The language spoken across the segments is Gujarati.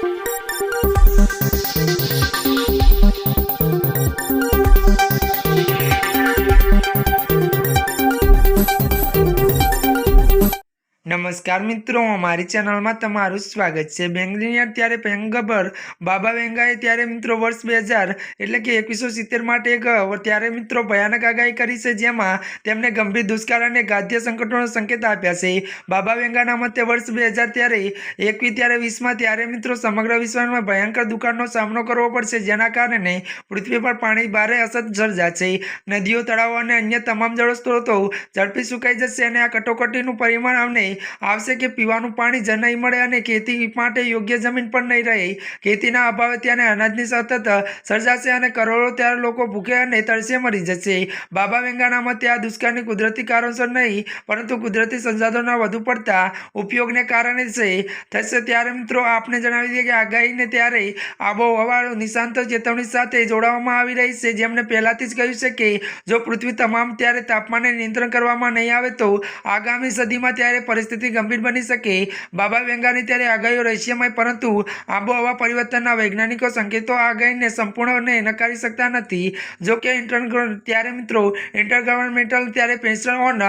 Thank you. નમસ્કાર મિત્રો, અમારી ચેનલમાં તમારું સ્વાગત છે. બેંગલીની અત્યારે પેંગબર બાબા વેંગાએ ત્યારે મિત્રો વર્ષ બે હજાર એટલે કે એકવીસો સિત્તેર માટે એક ત્યારે મિત્રો ભયાનક આગાહી કરી છે, જેમાં તેમણે ગંભીર દુષ્કાળ અને ગાદ્ય સંકટોનો સંકેત આપ્યા છે. બાબા વેંગાના મતે વર્ષ બે હજાર ત્યારે એકવીસ ત્યારે વીસમાં ત્યારે મિત્રો સમગ્ર વિશ્વમાં ભયંકર દુકાળનો સામનો કરવો પડશે, જેના કારણે પૃથ્વી પર પાણી ભારે અસર સર્જાશે નદીઓ, તળાવો અને અન્ય તમામ જળ સ્ત્રોતો ઝડપી સુકાઈ જશે અને આ કટોકટીનું પરિણામ અમને આવશે કે પીવાનું પાણી જ નહીં મળે અને ખેતી માટે યોગ્ય જમીન પણ નહીં રહે. ખેતીના અભાવે ત્યાં અનાજની સતત સર્જાશે અને કરોડો ત્યારે લોકો ભૂખે અને તરસે મરી જશે. બાબા વેંગાના મતે આ દુષ્કાળની કુદરતી કારણસર નહીં, પરંતુ કુદરતી સંસાધનોના વધુ પડતા ઉપયોગને કારણે છે. થશે ત્યારે મિત્રો આપને જણાવી દઈએ કે આગાહીને ત્યારે આબોહવા નિશાંત ચેતવણી સાથે જોડાવવામાં આવી રહી છે. જેમને પહેલાથી જ કહ્યું છે કે જો પૃથ્વી તમામ ત્યારે તાપમાનને નિયંત્રણ કરવામાં નહીં આવે તો આગામી સદીમાં ત્યારે પરિસ્થિતિ ગંભીર બની શકે. બાબા વેંગાની ત્યારે આગાહીઓ રહસ્યમય, પરંતુ આબોહવા પરિવર્તનના વૈજ્ઞાનિકો સંકેતો આગાહીને સંપૂર્ણને નકારી શકતા નથી. જોકે ઇન્ટર ત્યારે મિત્રો, ઇન્ટરગવર્મેન્ટલ ત્યારે પેન્શન ઓન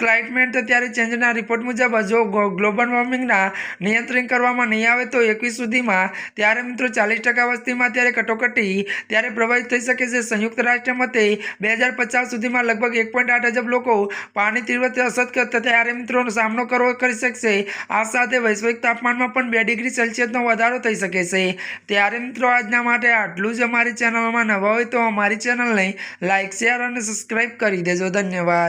ક્લાઇમેટ ત્યારે ચેન્જના રિપોર્ટ મુજબ જો ગ્લોબલ વોર્મિંગના નિયંત્રણ કરવામાં નહીં આવે તો એકવીસ સુધીમાં, ત્યારે મિત્રો ચાલીસ ટકા વસ્તીમાં ત્યારે કટોકટી ત્યારે પ્રભાવિત થઈ શકે છે. સંયુક્ત રાષ્ટ્ર મતે, બે હજાર પચાસ સુધીમાં લગભગ એક પોઈન્ટ આઠ અજબ લોકો પાણી તીવ્ર અસર ત્યારે મિત્રોનો સામનો કરવો કરી શકશે. આ સાથે વૈશ્વિક તાપમાનમાં પણ બે ડિગ્રી સેલ્સિયસનો વધારો થઈ શકે છે. ત્યારે મિત્રો, આજના માટે આટલું જ અમારી ચેનલમાં નવા હોય તો અમારી ચેનલને લાઇક શેર અને સબસ્ક્રાઈબ કરી દેજો. ધન્યવાદ.